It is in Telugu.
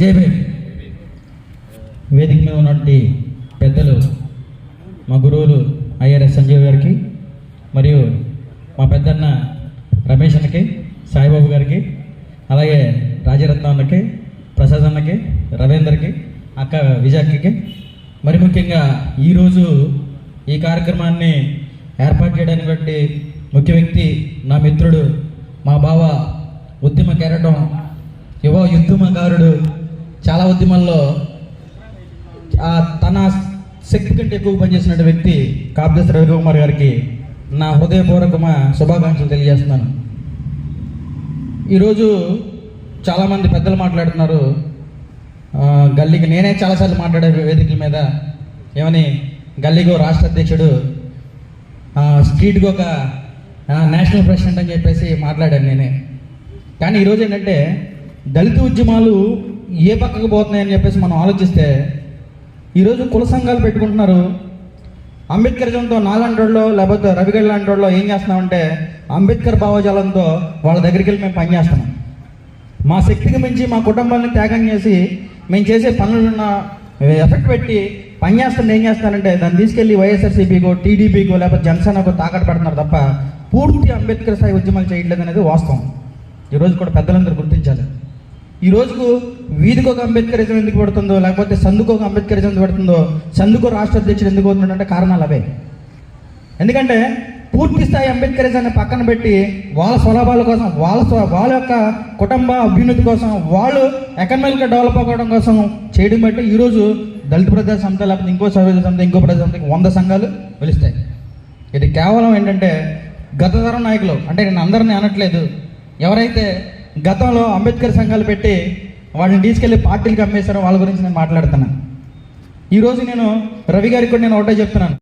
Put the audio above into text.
జై వేదిక మీద ఉన్నటువంటి పెద్దలు మా గురువులు ఐఆర్ఎస్ సంజీవ్ గారికి మరియు మా పెద్దన్న రమేష్ అన్నకి సాయిబాబు గారికి అలాగే రాజరత్న అన్నకి ప్రసాద్ అన్నకి రవీందర్కి అక్క విజాక్కి. మరి ముఖ్యంగా ఈరోజు ఈ కార్యక్రమాన్ని ఏర్పాటు చేయడానికి ముఖ్య వ్యక్తి నా మిత్రుడు మా బావ ఉద్యమ కెరటం యువ ఉద్యమకారుడు చాలా ఉద్యమంలో తన శక్తి కంటే ఎక్కువ పనిచేసినటువంటి వ్యక్తి కాబ్దస్ రవికుమార్ గారికి నా హృదయపూర్వకమ శుభాకాంక్షలు తెలియజేస్తున్నాను. ఈరోజు చాలామంది పెద్దలు మాట్లాడుతున్నారు. గల్లీకి నేనే చాలాసార్లు మాట్లాడే వేదికల మీద ఏమని గల్లీగో రాష్ట్ర అధ్యక్షుడు స్ట్రీట్కి ఒక నేషనల్ ప్రెసిడెంట్ అని చెప్పేసి మాట్లాడాను నేనే. కానీ ఈరోజు ఏంటంటే దళిత ఉద్యమాలు ఏ పక్కకు పోతున్నాయని చెప్పేసి మనం ఆలోచిస్తే ఈరోజు కుల సంఘాలు పెట్టుకుంటున్నారు. అంబేద్కరిజంతో నాలంటోళ్ళు లేకపోతే రవిగడ్ లాంటోళ్ళు ఏం చేస్తున్నామంటే అంబేద్కర్ భావజాలంతో వాళ్ళ దగ్గరికి వెళ్ళి మేము పనిచేస్తున్నాం మా శక్తికి మించి మా కుటుంబాన్ని త్యాగం చేసి మేము చేసే పనులున్న ఎఫెక్ట్ పెట్టి పని ఏం చేస్తానంటే దాన్ని తీసుకెళ్ళి వైఎస్ఆర్సీపీకో టీడీపీకో లేకపోతే జనసేనకో తాకట్టు పెడుతున్నారు తప్ప పూర్తి అంబేద్కర్ స్థాయి ఉద్యమాలు చేయట్లేదు అనేది వాస్తవం. ఈరోజు కూడా పెద్దలందరూ గుర్తించాలి. ఈ రోజుకు వీధికి ఒక అంబేద్కరిజం ఎందుకు పడుతుందో లేకపోతే సందుకు ఒక అంబేద్కరిజం ఎందుకు పడుతుందో సందుకు రాష్ట్ర అధ్యక్షుడు ఎందుకు అవుతున్నాడంటే కారణాలు అవే. ఎందుకంటే పూర్తి స్థాయి అంబేద్కరిజాన్ని పక్కన పెట్టి వాళ్ళ స్వలాభాల కోసం వాళ్ళ స్వ- వాళ్ళ యొక్క కుటుంబ అభ్యున్నతి కోసం వాళ్ళు ఎకనామిక్గా డెవలప్ అవ్వడం కోసం చేయడం బట్టి ఈరోజు దళిత ప్రజా సంస్థ లేకపోతే ఇంకో సర్వేజ సంస్థ ఇంకో ప్రజా సంస్థకి వంద సంఘాలు వెలుస్తాయి. ఇది కేవలం ఏంటంటే గత తరం నాయకులు అంటే నేను అందరిని అనట్లేదు. ఎవరైతే గతంలో అంబేద్కర్ సంఘాలు పెట్టి వాళ్ళని తీసుకెళ్ళి పార్టీలకు అమ్మేశారు వాళ్ళ గురించి నేను మాట్లాడుతున్నాను ఈరోజు నేను రవి గారికి కూడా నేను ఒకటే చెప్తున్నాను.